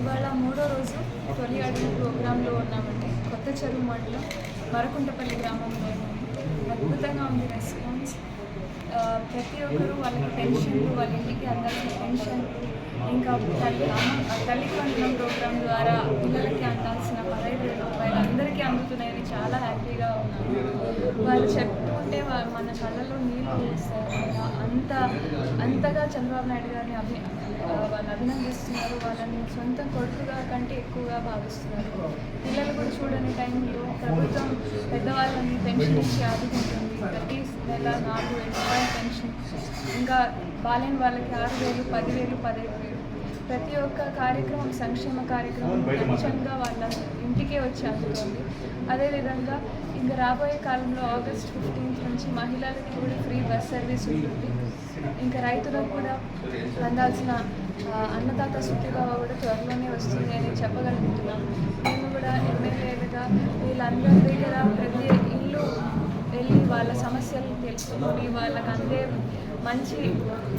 ఇవాళ మూడో రోజు తొలి అడుగు ప్రోగ్రాంలో ఉన్నామండి. కొత్త చెరువు మండలం మరకుంటపల్లి గ్రామంలో అద్భుతంగా ఉంది రెస్పాన్స్. ప్రతి ఒక్కరు వాళ్ళకి పెన్షన్లు వాళ్ళ ఇంటికి అందరికీ పెన్షన్ ఇంకా తల్లి అమ్మ వందనం ప్రోగ్రాం ద్వారా పిల్లలకి అందాల్సిన పదహైదు వేల రూపాయలు అందరికీ అందుతున్నాయని చాలా హ్యాపీగా ఉన్నాను వాళ్ళు చెప్తుంటే వా- మన కళ్ళలో నీళ్ళు అంత అంతగా చంద్రబాబు నాయుడు గారిని అభి వాళ్ళు అభినందిస్తున్నారు. వాళ్ళని సొంత కొడుకుగా కంటే ఎక్కువగా భావిస్తున్నారు. పిల్లలు కూడా చూడని టైంలో ప్రభుత్వం పెద్దవాళ్ళని పెన్షన్ ఇచ్చి ఆదుకుంటుంది. ప్రతి నెల నాలుగు వేల రూపాయల పెన్షన్. ఇంకా బాలేని వాళ్ళకి ఆరు వేలు పదివేలు పదహైదు వేలు ప్రతి ఒక్క కార్యక్రమం సంక్షేమ కార్యక్రమం కొంచెంగా వాళ్ళ ఇంటికే వచ్చి అందుతుంది. అదేవిధంగా ఇంకా రాబోయే కాలంలో ఆగస్ట్ ఫిఫ్టీన్త్ నుంచి మహిళలకి కూడా ఫ్రీ బస్ సర్వీస్ ఉంటుంది. ఇంకా రైతులకు కూడా అందాల్సిన అన్నదాత సుఖీభావ కూడా త్వరలోనే వస్తుంది అని చెప్పగలుగుతున్నాం. మేము కూడా ఎమ్మెల్యేలుగా వీళ్ళందరి దగ్గర ప్రతి ఇల్లు వాళ్ళ సమస్యలు తెలుసుకొని వాళ్ళకి అందే మంచి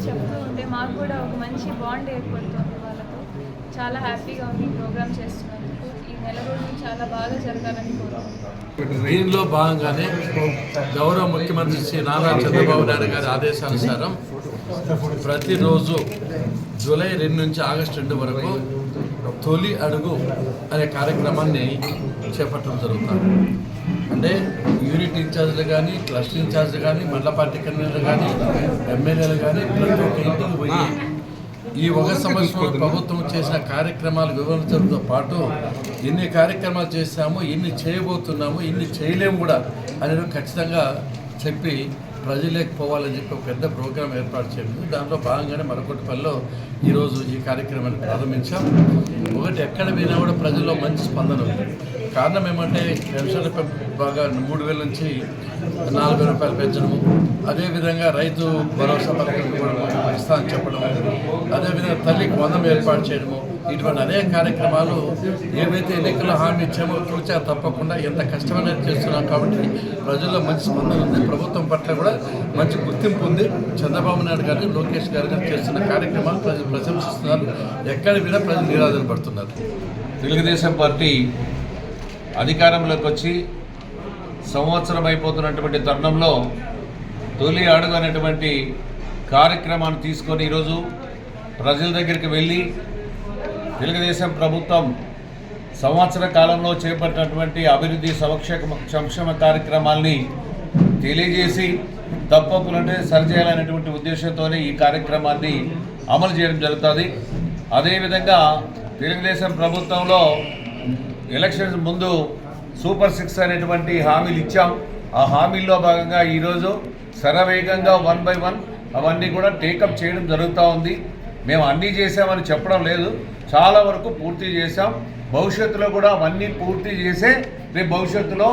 చెప్తూ ఉంటే మాకు కూడా ఒక మంచి బాండ్ ఏర్పడుతుంది వాళ్ళతో. చాలా హ్యాపీగా ఉంది ప్రోగ్రామ్ చేస్తున్నందుకు. ఈ నెల రోజులు చాలా బాగా జరగాలని కోరుకుంటున్నాను దీనిలో భాగంగానే గౌరవ ముఖ్యమంత్రి శ్రీ నారా చంద్రబాబు నాయుడు గారి ఆదేశానుసారం ప్రతిరోజు జూలై రెండు నుంచి ఆగస్టు రెండు వరకు తొలి అడుగు అనే కార్యక్రమాన్ని చేపట్టడం జరుగుతుంది. అంటే యూనిట్ ఇన్ఛార్జ్లు కానీ క్లస్టర్ ఇన్ఛార్జ్లు కానీ మండల పార్టీ కన్వీనర్లు కానీ ఎమ్మెల్యేలు కానీ ప్రతి ఒక్క ఇంటికి పోయి ఈ ఒక సంవత్సరంలో ప్రభుత్వం చేసిన కార్యక్రమాల వివరించడంతో పాటు ఎన్ని కార్యక్రమాలు చేశాము ఎన్ని చేయబోతున్నాము ఎన్ని చేయలేము కూడా అనేది ఖచ్చితంగా చెప్పి ప్రజలకు పోవాలని చెప్పి ఒక పెద్ద ప్రోగ్రాం ఏర్పాటు చేయడం దాంట్లో భాగంగానే మరొకటిపల్లిలో ఈరోజు ఈ కార్యక్రమాన్ని ప్రారంభించాం. ఒకటి ఎక్కడ పోయినా కూడా ప్రజల్లో మంచి స్పందన ఉంది. కారణం ఏమంటే పెన్షన్ బాగా మూడు వేల నుంచి నాలుగు వేల రూపాయలు పెంచడము అదేవిధంగా రైతు భరోసా పథకం కూడా ఇస్తా అని చెప్పడం అదేవిధంగా తల్లికి వందం ఏర్పాటు చేయడము ఇటువంటి అనేక కార్యక్రమాలు ఏవైతే ఎన్నికల హామీ ఇచ్చామో తూచా తప్పకుండా ఎంత కష్టమైన చేస్తున్నాం కాబట్టి ప్రజల్లో మంచి స్పందన ఉంది. ప్రభుత్వం పట్ల కూడా మంచి గుర్తింపు ఉంది. చంద్రబాబు నాయుడు గారు లోకేష్ గారు గారు చేస్తున్న కార్యక్రమాలు ప్రజలు ప్రశంసిస్తున్నారు. ఎక్కడ కూడా ప్రజలు నిరాదన పడుతున్నారు? తెలుగుదేశం పార్టీ అధికారంలోకి వచ్చి సంవత్సరం అయిపోతున్నటువంటి తరుణంలో తొలి అడుగు అనేటువంటి కార్యక్రమాన్ని తీసుకొని ఈరోజు ప్రజల దగ్గరికి వెళ్ళి తెలుగుదేశం ప్రభుత్వం సంవత్సర కాలంలో చేపట్టినటువంటి అభివృద్ధి సంక్షేమ సంక్షేమ కార్యక్రమాల్ని తెలియజేసి తప్పప్పులంటే సరిచేయాలనేటువంటి ఉద్దేశంతోనే ఈ కార్యక్రమాన్ని అమలు చేయడం జరుగుతుంది. అదేవిధంగా తెలుగుదేశం ప్రభుత్వంలో ఎలక్షన్స్ ముందు సూపర్ సిక్స్ అనేటువంటి హామీలు ఇచ్చాం. ఆ హామీల్లో భాగంగా ఈరోజు శరవేగంగా వన్ బై వన్ అవన్నీ కూడా టేకప్ చేయడం జరుగుతూ ఉంది. మేము అన్నీ చేసామని చెప్పడం లేదు. చాలా వరకు పూర్తి చేశాం. భవిష్యత్తులో కూడా అవన్నీ పూర్తి చేసే రేపు భవిష్యత్తులో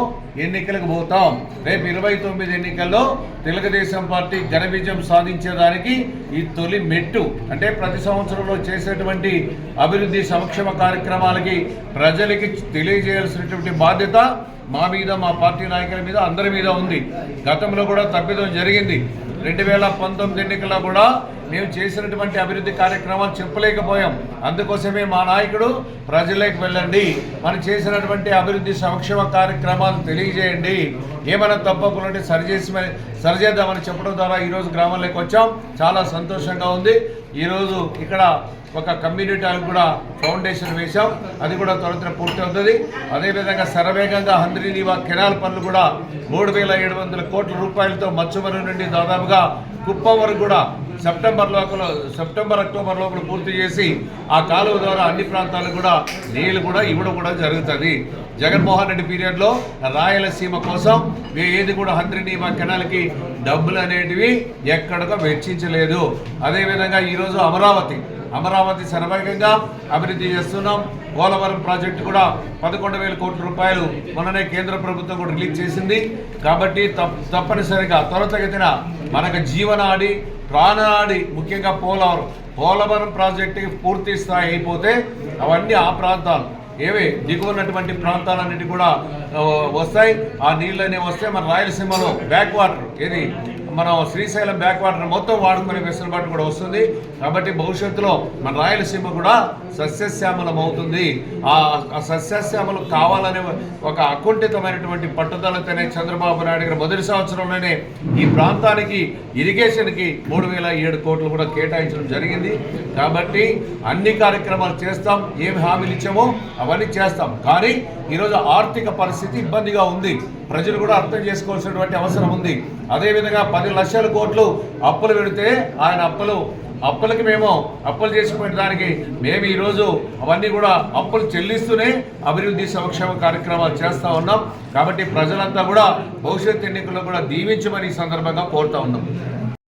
ఎన్నికలకు పోతాం. రేపు ఇరవై తొమ్మిది ఎన్నికల్లో తెలుగుదేశం పార్టీ ఘన విజయం సాధించేదానికి ఈ తొలి మెట్టు అంటే ప్రతి సంవత్సరంలో చేసేటువంటి అభివృద్ధి సంక్షేమ కార్యక్రమాలకి ప్రజలకి తెలియజేయాల్సినటువంటి బాధ్యత మా మీద మా పార్టీ నాయకుల మీద అందరి మీద ఉంది. గతంలో కూడా తప్పిదం జరిగింది. రెండు వేల పంతొమ్మిది ఎన్నికల్లో కూడా మేము చేసినటువంటి అభివృద్ధి కార్యక్రమాలు చెప్పలేకపోయాం. అందుకోసమే మా నాయకుడు ప్రజలకు వెళ్ళండి. మనం చేసినటువంటి అభివృద్ధి సంక్షేమ కార్యక్రమాలు తెలియజేయండి. ఏమైనా తప్పకుండా సరిచేసి సరిచేద్దామని చెప్పడం ద్వారా ఈరోజు గ్రామంలోకి వచ్చాం. చాలా సంతోషంగా ఉంది. ఈరోజు ఇక్కడ ఒక కమ్యూనిటీకి కూడా ఫౌండేషన్ వేశాం. అది కూడా త్వరగా పూర్తి అవుతుంది. అదేవిధంగా శరవేగంగా హంద్రీనీవా కెనాల్ పనులు కూడా మూడు వేల ఏడు వందల కోట్ల రూపాయలతో మత్స్యమరు నుండి దాదాపుగా కుప్పం వరకు కూడా సెప్టెంబర్ లోపల సెప్టెంబర్ అక్టోబర్ లోపల పూర్తి చేసి ఆ కాలువ ద్వారా అన్ని ప్రాంతాలకు కూడా నీళ్ళు కూడా ఇవ్వడం కూడా జరుగుతుంది. జగన్మోహన్ రెడ్డి పీరియడ్లో రాయలసీమ కోసం ఏది కూడా హంద్రీనీవా కెనాల్కి డబ్బులు అనేటివి ఎక్కడగా వెచ్చించలేదు. అదేవిధంగా ఈరోజు అమరావతి అమరావతి శరవేగంగా అభివృద్ధి చేస్తున్నాం. పోలవరం ప్రాజెక్టు కూడా పదకొండు వేల కోట్ల రూపాయలు మొన్ననే కేంద్ర ప్రభుత్వం కూడా రిలీజ్ చేసింది. కాబట్టి తప్- తప్పనిసరిగా త్వరతగతిన మనకు జీవనాడి ప్రాణనాడి ముఖ్యంగా పోలవరం. పోలవరం ప్రాజెక్టు పూర్తి స్థాయి అయిపోతే అవన్నీ ఆ ప్రాంతాలు. ఏవే? దిగువన్నటువంటి ప్రాంతాలన్నిటి కూడా వస్తాయి. ఆ నీళ్ళనే వస్తే మన రాయలసీమలో బ్యాక్ వాటర్. ఏది? మనం శ్రీశైలం బ్యాక్ వాటర్ మొత్తం వాడుకునే వెసులుబాటు కూడా వస్తుంది. కాబట్టి భవిష్యత్తులో మన రాయలసీమ కూడా సస్యశ్యామలం అవుతుంది. ఆ ఆ సస్యశ్యామలం కావాలనే ఒక అకుంఠితమైనటువంటి పట్టుదలతోనే చంద్రబాబు నాయుడు గారు మొదటి సంవత్సరంలోనే ఈ ప్రాంతానికి ఇరిగేషన్కి మూడు వేల ఏడు కోట్లు కూడా కేటాయించడం జరిగింది. కాబట్టి అన్ని కార్యక్రమాలు చేస్తాం. ఏమి హామీలు ఇచ్చామో అవన్నీ చేస్తాం. కానీ ఈరోజు ఆర్థిక పరిస్థితి ఇబ్బందిగా ఉంది. ప్రజలు కూడా అర్థం చేసుకోవాల్సినటువంటి అవసరం ఉంది. అదేవిధంగా పది లక్షల కోట్లు అప్పులు పెడితే ఆయన అప్పులు అప్పులకి మేము అప్పులు చేసిపోయిన దానికి మేము ఈరోజు అవన్నీ కూడా అప్పులు చెల్లిస్తూనే అభివృద్ధి సంక్షేమ కార్యక్రమాలు చేస్తూ ఉన్నాం. కాబట్టి ప్రజలంతా కూడా భవిష్యత్ ఎన్నికల్లో కూడా దీవించమని ఈ సందర్భంగా కోరుతా ఉన్నాం.